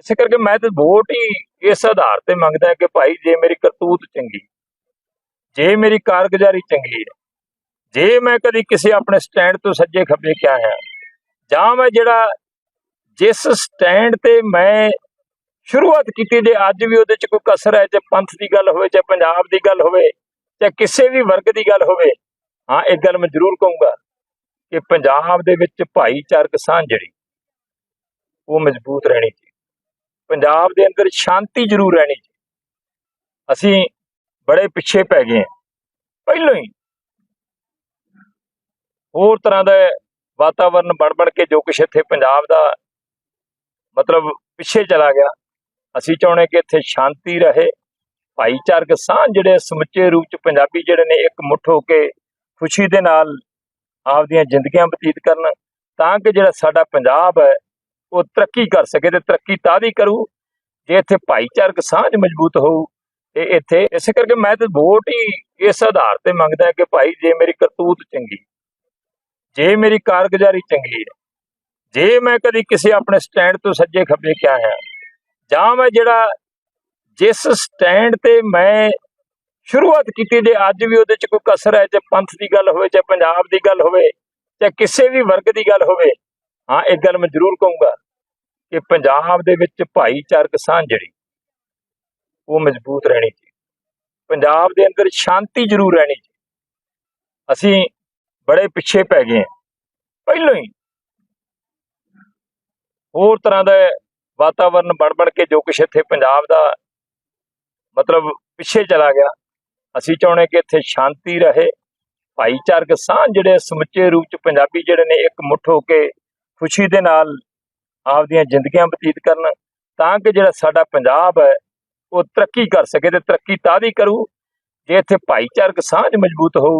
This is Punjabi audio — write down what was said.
ਇਸੇ ਕਰਕੇ ਮੈਂ ਤੇ ਵੋਟ ਹੀ ਇਸ ਆਧਾਰ ਤੇ ਮੰਗਦਾ ਕਿ ਭਾਈ ਜੇ ਮੇਰੀ ਕਰਤੂਤ ਚੰਗੀ, ਜੇ ਮੇਰੀ ਕਾਰਗੁਜ਼ਾਰੀ ਚੰਗੀ ਹੈ, ਜੇ ਮੈਂ ਕਦੀ ਕਿਸੇ ਆਪਣੇ ਸਟੈਂਡ ਤੋਂ ਸੱਜੇ ਖੱਬੇ ਕਿਹਾ ਹੈ, ਜਾਂ ਮੈਂ ਜਿਹੜਾ ਜਿਸ ਸਟੈਂਡ ਤੇ ਮੈਂ ਸ਼ੁਰੂਆਤ ਕੀਤੀ ਜੇ ਅੱਜ ਵੀ ਉਹਦੇ ਚ ਕੋਈ ਕਸਰ ਹੈ, ਚਾਹੇ ਪੰਥ ਦੀ ਗੱਲ ਹੋਵੇ, ਚਾਹੇ ਪੰਜਾਬ ਦੀ ਗੱਲ ਹੋਵੇ, ਚਾਹੇ ਕਿਸੇ ਵੀ ਵਰਗ ਦੀ ਗੱਲ ਹੋਵੇ, ਹਾਂ ਇੱਕ ਗੱਲ ਮੈਂ ਜ਼ਰੂਰ ਕਹੂੰਗਾ ਕਿ ਪੰਜਾਬ ਦੇ ਵਿੱਚ ਭਾਈਚਾਰਕ ਸਾਂਝ ਜਿਹੜੀ ਉਹ ਮਜ਼ਬੂਤ ਰਹਿਣੀ ਚਾਹੀਦੀ। ਪੰਜਾਬ ਦੇ ਅੰਦਰ ਸ਼ਾਂਤੀ ਜ਼ਰੂਰ ਰਹਿਣੀ ਚਾਹੀਦੀ। ਅਸੀਂ ਬੜੇ ਪਿੱਛੇ ਪੈ ਗਏ ਹਾਂ। ਪਹਿਲਾਂ ਹੀ ਹੋਰ ਤਰ੍ਹਾਂ ਦਾ ਵਾਤਾਵਰਨ ਬਣ ਬਣ ਕੇ ਜੋ ਕੁਛ ਇੱਥੇ ਪੰਜਾਬ ਦਾ ਮਤਲਬ ਪਿੱਛੇ ਚਲਾ ਗਿਆ, ਅਸੀਂ ਚਾਹੁੰਦੇ ਕਿ ਇੱਥੇ ਸ਼ਾਂਤੀ ਰਹੇ। ਭਾਈਚਾਰਕ ਸਾਂਝ ਜਿਹੜੇ ਸਮੁੱਚੇ ਰੂਪ ਚ ਪੰਜਾਬੀ ਜਿਹੜੇ ਨੇ ਇੱਕ ਮੁੱਠ ਹੋ ਕੇ ਖੁਸ਼ੀ ਦੇ ਨਾਲ ਆਪਦੀਆਂ ਜ਼ਿੰਦਗੀਆਂ ਬਤੀਤ ਕਰਨ, ਤਾਂ ਕਿ ਜਿਹੜਾ ਸਾਡਾ ਪੰਜਾਬ ਹੈ ਉਹ ਤਰੱਕੀ ਕਰ ਸਕੇ ਤੇ ਤਰੱਕੀ ਤਾਂ ਦੀ ਕਰੂ। ਜੇ ਇੱਥੇ ਭਾਈਚਾਰਕ ਸਾਂਝ ਮਜ਼ਬੂਤ ਹੋਊ, ਤੇ ਇੱਥੇ ਇਸੇ ਕਰਕੇ ਮੈਂ ਤੇ ਵੋਟ ਹੀ ਇਸ ਆਧਾਰ ਤੇ ਮੰਗਦਾ ਕਿ ਭਾਈ ਜੇ ਮੇਰੀ ਕਰਤੂਤ ਚੰਗੀ, ਜੇ ਮੇਰੀ ਕਾਰਗੁਜ਼ਾਰੀ ਚੰਗੀ ਹੈ, ਜੇ ਮੈਂ ਕਦੀ ਕਿਸੇ ਆਪਣੇ ਸਟੈਂਡ ਤੋਂ ਸੱਜੇ ਖੱਬੇ ਕਿਹਾ ਹੈ, ਜਾਂ ਮੈਂ ਜਿਹੜਾ ਜਿਸ ਸਟੈਂਡ ਤੇ ਮੈਂ ਸ਼ੁਰੂਆਤ ਕੀਤੀ ਜੇ ਅੱਜ ਵੀ ਉਹਦੇ ਚ ਕੋਈ ਕਸਰ ਹੈ ਚਾਹੇ ਪੰਥ ਦੀ ਗੱਲ ਹੋਵੇ, ਚਾਹੇ ਪੰਜਾਬ ਦੀ ਗੱਲ ਹੋਵੇ, ਚਾਹੇ ਕਿਸੇ ਵੀ ਵਰਗ ਦੀ ਗੱਲ ਹੋਵੇ ਹਾਂ, ਇੱਕ ਗੱਲ ਮੈਂ ਜ਼ਰੂਰ ਕਹੂੰਗਾ ਕਿ ਪੰਜਾਬ ਦੇ ਵਿੱਚ ਭਾਈਚਾਰਕ ਸਾਂਝ ਜਿਹੜੀ, ਉਹ ਮਜ਼ਬੂਤ ਰਹਿਣੀ ਚਾਹੀਦੀ। ਪੰਜਾਬ ਦੇ ਅੰਦਰ ਸ਼ਾਂਤੀ ਜ਼ਰੂਰ ਰਹਿਣੀ ਚਾਹੀਦੀ। ਅਸੀਂ ਬੜੇ ਪਿੱਛੇ ਪੈ ਗਏ ਹਾਂ। ਪਹਿਲਾਂ ਹੀ ਹੋਰ ਤਰ੍ਹਾਂ ਦਾ ਵਾਤਾਵਰਨ ਬਣ ਬਣ ਕੇ ਜੋ ਕੁਛ ਇੱਥੇ ਪੰਜਾਬ ਦਾ ਮਤਲਬ ਪਿੱਛੇ ਚਲਾ ਗਿਆ, ਅਸੀਂ ਚਾਹੁੰਦੇ ਕਿ ਇੱਥੇ ਸ਼ਾਂਤੀ ਰਹੇ। ਭਾਈਚਾਰਕ ਸਾਂਝ ਜਿਹੜੇ ਸਮੁੱਚੇ ਰੂਪ ਚ ਪੰਜਾਬੀ ਜਿਹੜੇ ਨੇ, ਇੱਕ ਮੁੱਠ ਹੋ ਕੇ ਖੁਸ਼ੀ ਦੇ ਨਾਲ ਆਪਦੀਆਂ ਜ਼ਿੰਦਗੀਆਂ ਬਤੀਤ ਕਰਨ ਤਾਂ ਕਿ ਜਿਹੜਾ ਸਾਡਾ ਪੰਜਾਬ ਹੈ, ਉਹ ਤਰੱਕੀ ਕਰ ਸਕੇ ਤੇ ਤਰੱਕੀ ਤਾਂ ਦੀ ਕਰੂ, ਜੇ ਇੱਥੇ ਭਾਈਚਾਰਕ ਸਾਂਝ ਮਜ਼ਬੂਤ ਹੋਊ।